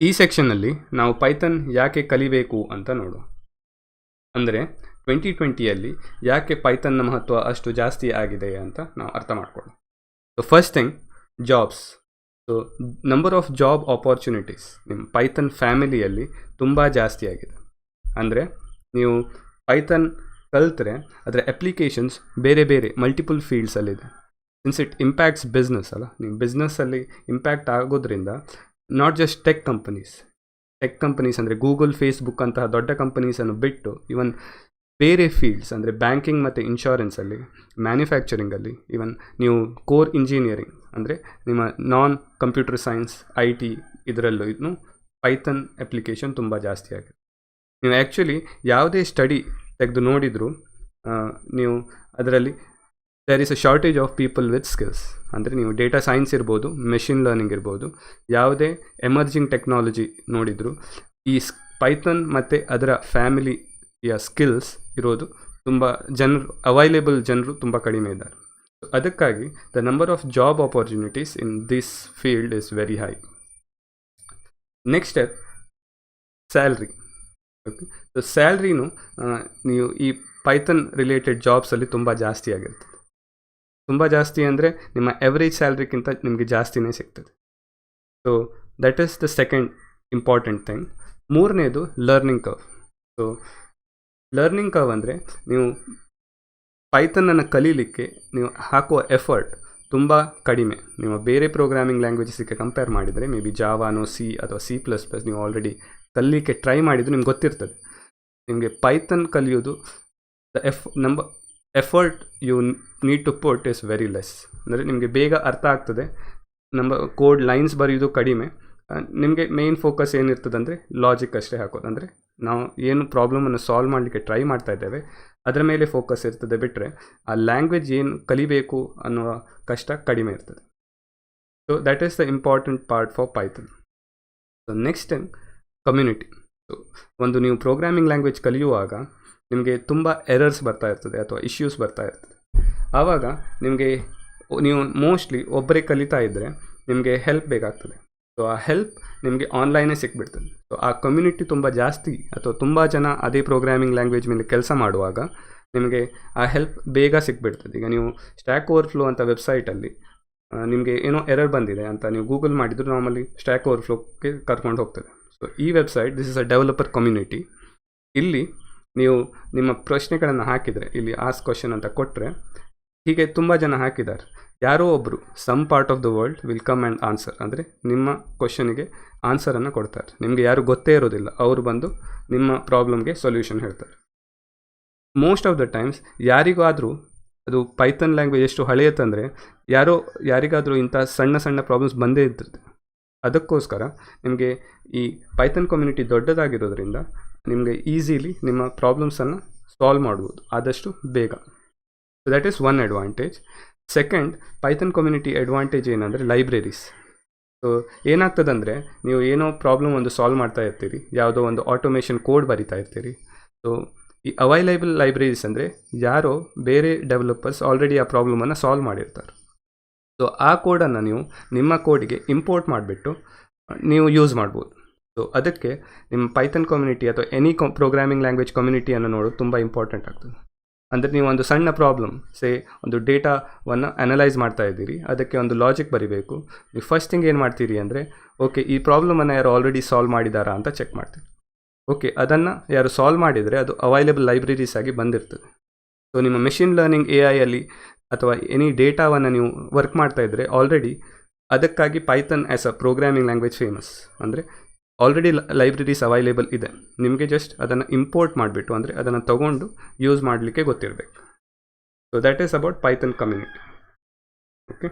ಈ ಸೆಕ್ಷನ್ನಲ್ಲಿ ನಾವು ಪೈಥನ್ ಯಾಕೆ ಕಲಿಬೇಕು ಅಂತ ನೋಡು ಅಂದರೆ ಟ್ವೆಂಟಿ ಟ್ವೆಂಟಿಯಲ್ಲಿ ಯಾಕೆ ಪೈಥನ್ನ ಮಹತ್ವ ಅಷ್ಟು ಜಾಸ್ತಿ ಆಗಿದೆ ಅಂತ ನಾವು ಅರ್ಥ ಮಾಡ್ಕೊಳ್ಳೋಣ. So first thing jobs so number of job opportunities ನಿಮ್ಮ ಪೈಥನ್ ಫ್ಯಾಮಿಲಿಯಲ್ಲಿ ತುಂಬ ಜಾಸ್ತಿ ಆಗಿದೆ. ಅಂದರೆ ನೀವು ಪೈಥನ್ ಕಲ್ತರೆ ಅದರ ಅಪ್ಲಿಕೇಶನ್ಸ್ ಬೇರೆ ಬೇರೆ ಮಲ್ಟಿಪಲ್ ಫೀಲ್ಡ್ಸಲ್ಲಿದೆ ಸಿನ್ಸ್ ಇಟ್ ಇಂಪ್ಯಾಕ್ಟ್ಸ್ ಬಿಸ್ನೆಸ್ ಅಲ್ಲ, ನೀವು ಬಿಸ್ನೆಸ್ಸಲ್ಲಿ ಇಂಪ್ಯಾಕ್ಟ್ ಆಗೋದ್ರಿಂದ not just tech companies tech companies ಅಂದರೆ ಗೂಗಲ್ ಫೇಸ್ಬುಕ್ ಅಂತಹ ದೊಡ್ಡ ಕಂಪನೀಸನ್ನು ಬಿಟ್ಟು ಇವನ್ ಬೇರೆ ಫೀಲ್ಡ್ಸ್ ಅಂದರೆ ಬ್ಯಾಂಕಿಂಗ್ ಮತ್ತು ಇನ್ಶೂರೆನ್ಸಲ್ಲಿ ಮ್ಯಾನುಫ್ಯಾಕ್ಚರಿಂಗಲ್ಲಿ ಇವನ್ ನೀವು ಕೋರ್ ಇಂಜಿನಿಯರಿಂಗ್ ಅಂದರೆ ನಿಮ್ಮ non computer science I T ಇದರಲ್ಲೂ ಇನ್ನು ಪೈಥನ್ ಅಪ್ಲಿಕೇಶನ್ ತುಂಬ ಜಾಸ್ತಿ ಆಗಿದೆ. ನೀವು ಆ್ಯಕ್ಚುಲಿ ಯಾವುದೇ ಸ್ಟಡಿ ತೆಗೆದು ನೋಡಿದರೂ ನೀವು ಅದರಲ್ಲಿ there is a shortage of people with skills ಅಂದರೆ ನೀವು ಡೇಟಾ ಸೈನ್ಸ್ ಇರ್ಬೋದು ಮೆಷಿನ್ ಲರ್ನಿಂಗ್ ಇರ್ಬೋದು, ಯಾವುದೇ ಎಮರ್ಜಿಂಗ್ ಟೆಕ್ನಾಲಜಿ ನೋಡಿದರೂ ಈ ಪೈಥನ್ ಮತ್ತು ಅದರ ಫ್ಯಾಮಿಲಿಯ ಸ್ಕಿಲ್ಸ್ ಇರೋದು ತುಂಬ ಜನರು ಅವೈಲೇಬಲ್ ಜನರು ತುಂಬ ಕಡಿಮೆ ಇದ್ದಾರೆ. ಅದಕ್ಕಾಗಿ the number of job opportunities in this field is very high next salary okay so ಸ್ಯಾಲ್ರಿನೂ ನೀವು ಈ ಪೈಥನ್ ರಿಲೇಟೆಡ್ ಜಾಬ್ಸಲ್ಲಿ ತುಂಬ ಜಾಸ್ತಿ ಆಗಿರ್ತದೆ ತುಂಬ ಜಾಸ್ತಿ ಅಂದರೆ ನಿಮ್ಮ ಎವ್ರೇಜ್ ಸ್ಯಾಲ್ರಿಗಿಂತ ನಿಮಗೆ ಜಾಸ್ತಿನೇ ಸಿಗ್ತದೆ. So that is the second important thing ಮೂರನೇದು learning curve so learning curve ಅಂದರೆ ನೀವು ಪೈಥನನ್ನು ಕಲೀಲಿಕ್ಕೆ ನೀವು ಹಾಕುವ ಎಫರ್ಟ್ ತುಂಬ ಕಡಿಮೆ. ನಿಮ್ಮ ಬೇರೆ ಪ್ರೋಗ್ರಾಮಿಂಗ್ ಲ್ಯಾಂಗ್ವೇಜಸ್ಗೆ ಕಂಪೇರ್ ಮಾಡಿದರೆ ಮೇ ಬಿ ಜಾವಾನೋ ಸಿ ಅಥವಾ ಸಿ ಪ್ಲಸ್ ಪ್ಲಸ್ ನೀವು ಆಲ್ರೆಡಿ ಕಲೀಲಿಕ್ಕೆ ಟ್ರೈ ಮಾಡಿದ್ದು ನಿಮ್ಗೆ ಗೊತ್ತಿರ್ತದೆ. ನಿಮಗೆ ಪೈಥನ್ ಕಲಿಯೋದು the F number effort you need to put is very less ಅಂದರೆ ನಿಮಗೆ ಬೇಗ ಅರ್ಥ ಆಗ್ತದೆ. ನಮ್ಮ ಕೋಡ್ ಲೈನ್ಸ್ ಬರೆಯೋದು ಕಡಿಮೆ. ನಿಮಗೆ ಮೇನ್ ಫೋಕಸ್ ಏನಿರ್ತದೆ ಅಂದರೆ ಲಾಜಿಕ್ ಅಷ್ಟೇ ಹಾಕೋದು. ಅಂದರೆ ನಾವು ಏನು ಪ್ರಾಬ್ಲಮನ್ನು ಸಾಲ್ವ್ ಮಾಡಲಿಕ್ಕೆ ಟ್ರೈ ಮಾಡ್ತಾ ಇದ್ದೇವೆ, ಅದರ ಮೇಲೆ ಫೋಕಸ್ ಇರ್ತದೆ ಬಿಟ್ಟರೆ ಆ ಲ್ಯಾಂಗ್ವೇಜ್ ಏನು ಕಲಿಬೇಕು ಅನ್ನುವ ಕಷ್ಟ ಕಡಿಮೆ ಇರ್ತದೆ. So that is the important part for Python so next community so ಒಂದು ನೀವು ಪ್ರೋಗ್ರಾಮಿಂಗ್ ಲ್ಯಾಂಗ್ವೇಜ್ ಕಲಿಯುವಾಗ ನಿಮಗೆ ತುಂಬ ಎರರ್ಸ್ ಬರ್ತಾ ಇರ್ತದೆ ಅಥವಾ ಇಶ್ಯೂಸ್ ಬರ್ತಾ ಇರ್ತದೆ. ಆವಾಗ ನಿಮಗೆ ನೀವು ಮೋಸ್ಟ್ಲಿ ಒಬ್ಬರೇ ಕಲಿತಾ ಇದ್ದರೆ ನಿಮಗೆ ಹೆಲ್ಪ್ ಬೇಕಾಗ್ತದೆ. ಸೊ ಆ ಹೆಲ್ಪ್ ನಿಮಗೆ ಆನ್ಲೈನೇ ಸಿಕ್ಬಿಡ್ತದೆ. ಸೊ ಆ ಕಮ್ಯುನಿಟಿ ತುಂಬ ಜಾಸ್ತಿ ಅಥವಾ ತುಂಬ ಜನ ಅದೇ ಪ್ರೋಗ್ರಾಮಿಂಗ್ ಲ್ಯಾಂಗ್ವೇಜ್ ಮೇಲೆ ಕೆಲಸ ಮಾಡುವಾಗ ನಿಮಗೆ ಆ ಹೆಲ್ಪ್ ಬೇಗ ಸಿಕ್ಬಿಡ್ತದೆ. ಈಗ ನೀವು ಸ್ಟ್ಯಾಕ್ ಓವರ್ಫ್ಲೋ ಅಂತ ವೆಬ್ಸೈಟಲ್ಲಿ ನಿಮಗೆ ಏನೋ ಎರರ್ ಬಂದಿದೆ ಅಂತ ನೀವು ಗೂಗಲ್ ಮಾಡಿದ್ರು ನಾರ್ಮಲಿ ಸ್ಟ್ಯಾಕ್ ಓವರ್ಫ್ಲೋಕ್ಕೆ ಕರ್ಕೊಂಡು ಹೋಗ್ತದೆ. ಸೊ ಈ website this is a developer community ಇಲ್ಲಿ ನೀವು ನಿಮ್ಮ ಪ್ರಶ್ನೆಗಳನ್ನು ಹಾಕಿದರೆ, ಇಲ್ಲಿ ಆಸ್ ಕ್ವಶನ್ ಅಂತ ಕೊಟ್ಟರೆ ಹೀಗೆ ತುಂಬ ಜನ ಹಾಕಿದ್ದಾರೆ. ಯಾರೋ ಒಬ್ಬರು some part of the world will come and answer ಅಂದರೆ ನಿಮ್ಮ ಕ್ವಶನಿಗೆ ಆನ್ಸರನ್ನು ಕೊಡ್ತಾರೆ. ನಿಮಗೆ ಯಾರು ಗೊತ್ತೇ ಇರೋದಿಲ್ಲ. ಅವರು ಬಂದು ನಿಮ್ಮ ಪ್ರಾಬ್ಲಮ್ಗೆ ಸೊಲ್ಯೂಷನ್ ಹೇಳ್ತಾರೆ. ಮೋಸ್ಟ್ ಆಫ್ ದ ಟೈಮ್ಸ್ ಯಾರಿಗಾದರೂ, ಅದು ಪೈಥನ್ ಲ್ಯಾಂಗ್ವೇಜ್ ಎಷ್ಟು ಹಳೆಯತ್ತಂದರೆ ಯಾರೋ, ಯಾರಿಗಾದರೂ ಇಂಥ ಸಣ್ಣ ಸಣ್ಣ ಪ್ರಾಬ್ಲಮ್ಸ್ ಬಂದೇ ಇರ್ತದೆ ಅದಕ್ಕೋಸ್ಕರ ನಿಮಗೆ ಈ ಪೈಥನ್ ಕಮ್ಯುನಿಟಿ ದೊಡ್ಡದಾಗಿರೋದ್ರಿಂದ ನಿಮಗೆ ಈಸಿಲಿ ನಿಮ್ಮ ಪ್ರಾಬ್ಲಮ್ಸನ್ನು ಸಾಲ್ವ್ ಮಾಡ್ಬೋದು. ಆದಷ್ಟು ಬೇಗ. So that is one advantage second Python community advantage ಏನಂದರೆ ಲೈಬ್ರರೀಸ್ ಸೊ ಏನಾಗ್ತದಂದರೆ, ನೀವು ಏನೋ ಪ್ರಾಬ್ಲಮ್ ಒಂದು ಸಾಲ್ವ್ ಮಾಡ್ತಾ ಇರ್ತೀರಿ, ಯಾವುದೋ ಒಂದು ಆಟೋಮೇಷನ್ ಕೋಡ್ ಬರಿತಾ ಇರ್ತೀರಿ. ಸೊ ಈ ಅವೈಲೇಬಲ್ ಲೈಬ್ರರೀಸ್ ಅಂದರೆ ಯಾರೋ ಬೇರೆ ಡೆವಲಪರ್ಸ್ ಆಲ್ರೆಡಿ ಆ ಪ್ರಾಬ್ಲಮನ್ನು ಸಾಲ್ವ್ ಮಾಡಿರ್ತಾರೆ. ಸೊ ಆ ಕೋಡನ್ನು ನೀವು ನಿಮ್ಮ ಕೋಡಿಗೆ ಇಂಪೋರ್ಟ್ ಮಾಡಿಬಿಟ್ಟು, ನೀವು ಯೂಸ್ ಮಾಡ್ಬೋದು. ಸೊ ಅದಕ್ಕೆ ನಿಮ್ಮ ಪೈಥನ್ ಕಮ್ಯುನಿಟಿ ಅಥವಾ ಎನಿ ಕೊ ಪ್ರೋಗ್ರಾಮಿಂಗ್ ಲ್ಯಾಂಗ್ವೇಜ್ ಕಮ್ಯುನಿಟಿಯನ್ನು ನೋಡೋದು ತುಂಬ ಇಂಪಾರ್ಟೆಂಟ್ ಆಗ್ತದೆ. ಅಂದರೆ ನೀವು ಒಂದು ಸಣ್ಣ ಪ್ರಾಬ್ಲಮ್ ಸೇ ಒಂದು ಡೇಟಾವನ್ನು ಅನಲೈಸ್ ಮಾಡ್ತಾ ಇದ್ದೀರಿ, ಅದಕ್ಕೆ ಒಂದು ಲಾಜಿಕ್ ಬರಿಬೇಕು. ನೀವು ಫಸ್ಟ್ ಥಿಂಗ್ ಏನು ಮಾಡ್ತೀರಿ ಅಂದರೆ ಓಕೆ ಈ ಪ್ರಾಬ್ಲಮನ್ನು ಯಾರು ಆಲ್ರೆಡಿ ಸಾಲ್ವ್ ಮಾಡಿದಾರಾ ಅಂತ ಚೆಕ್ ಮಾಡ್ತೀರಿ. ಓಕೆ ಅದನ್ನು ಯಾರು ಸಾಲ್ವ್ ಮಾಡಿದರೆ ಅದು ಅವೈಲೇಬಲ್ ಲೈಬ್ರರೀಸ್ ಆಗಿ ಬಂದಿರ್ತದೆ. ಸೊ ನಿಮ್ಮ ಮೆಷಿನ್ ಲರ್ನಿಂಗ್ ಎ ಐಯಲ್ಲಿ ಅಥವಾ ಎನಿ ಡೇಟಾವನ್ನು ನೀವು ವರ್ಕ್ ಮಾಡ್ತಾ ಇದ್ದರೆ ಆಲ್ರೆಡಿ ಅದಕ್ಕಾಗಿ Python as a programming language famous ಅಂದರೆ ಆಲ್ರೆಡಿ ಲೈಬ್ರರೀಸ್ ಅವೈಲೇಬಲ್ ಇದೆ. ನಿಮಗೆ ಜಸ್ಟ್ ಅದನ್ನು ಇಂಪೋರ್ಟ್ ಮಾಡಿಬಿಟ್ಟು, ಅಂದರೆ ಅದನ್ನು ತೊಗೊಂಡು ಯೂಸ್ ಮಾಡಲಿಕ್ಕೆ ಗೊತ್ತಿರಬೇಕು. So that is about Python community okay